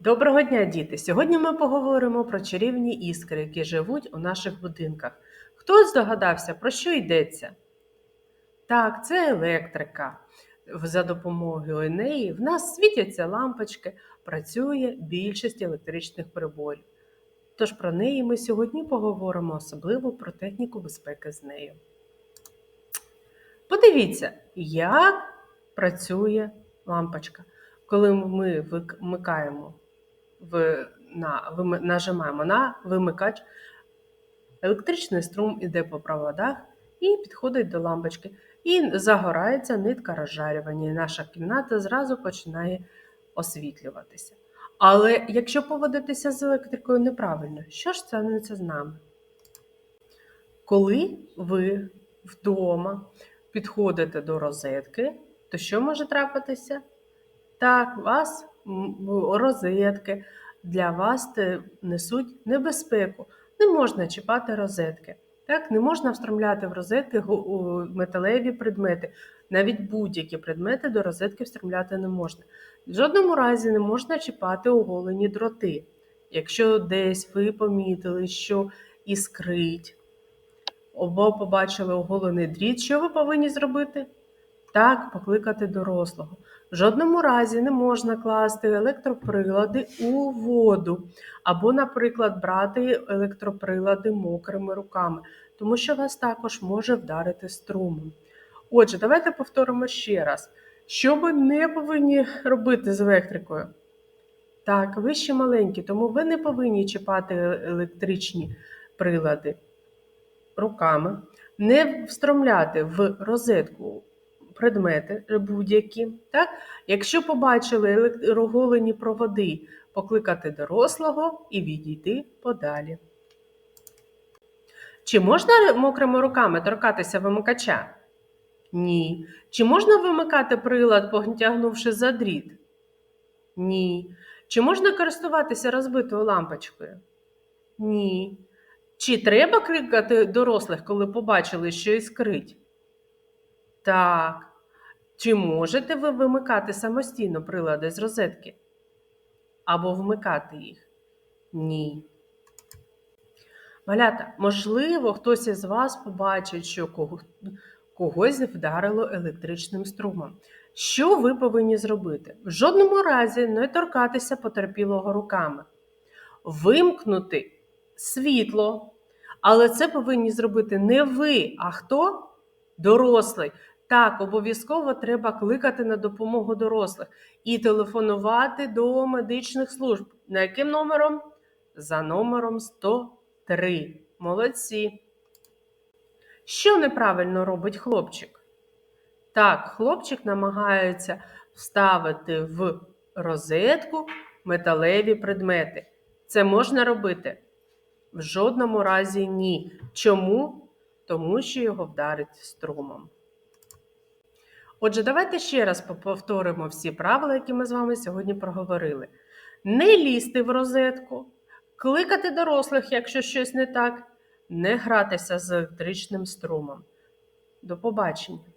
Доброго дня, діти! Сьогодні ми поговоримо про чарівні іскри, які живуть у наших будинках. Хто здогадався, про що йдеться? Так, це електрика. За допомогою неї в нас світяться лампочки, працює більшість електричних приборів. Тож про неї ми сьогодні поговоримо особливо про техніку безпеки з нею. Подивіться, як працює лампочка. Коли ми вмикаємо в, на, вим- нажимаємо на вимикач, електричний струм іде по проводах і підходить до лампочки. І загорається нитка розжарювання, і наша кімната зразу починає освітлюватися. Але якщо поводитися з електрикою неправильно, що ж станеться з нами? Коли ви вдома підходите до розетки, то що може трапитися? Так, вас розетки для вас несуть небезпеку. Не можна чіпати розетки. Так, не можна встромляти в розетки металеві предмети. Навіть будь-які предмети до розетки встромляти не можна. В жодному разі не можна чіпати оголені дроти. Якщо десь ви помітили, що іскрить, або побачили оголений дріт, що ви повинні зробити? Так, покликати дорослого. В жодному разі не можна класти електроприлади у воду, або, наприклад, брати електроприлади мокрими руками, тому що вас також може вдарити струмом. Отже, давайте повторимо ще раз, що ви не повинні робити з електрикою. Так, ви ще маленькі, тому ви не повинні чіпати електричні прилади руками, не встромляти в розетку предмети будь-які. Так? Якщо побачили елек- оголені проводи, покликати дорослого і відійти подалі. Чи можна мокрими руками торкатися вимикача? Ні. Чи можна вимикати прилад, потягнувши за дріт? Ні. Чи можна користуватися розбитою лампочкою? Ні. Чи треба кликати дорослих, коли побачили, що іскрить? Так. Чи можете ви вимикати самостійно прилади з розетки? Або вмикати їх? Ні. Малята, можливо, хтось із вас побачить, що кого- когось вдарило електричним струмом. Що ви повинні зробити? В жодному разі не торкатися потерпілого руками. Вимкнути світло. Але це повинні зробити не ви, а хто? Дорослий. Так, обов'язково треба кликати на допомогу дорослих і телефонувати до медичних служб. На яким номером? За номером 103. Молодці. Що неправильно робить хлопчик? Так, хлопчик намагається вставити в розетку металеві предмети. Це можна робити? В жодному разі ні. Чому? Тому що його вдарить струмом. Отже, давайте ще раз повторимо всі правила, які ми з вами сьогодні проговорили. Не лізти в розетку, кликати дорослих, якщо щось не так, не гратися з електричним струмом. До побачення!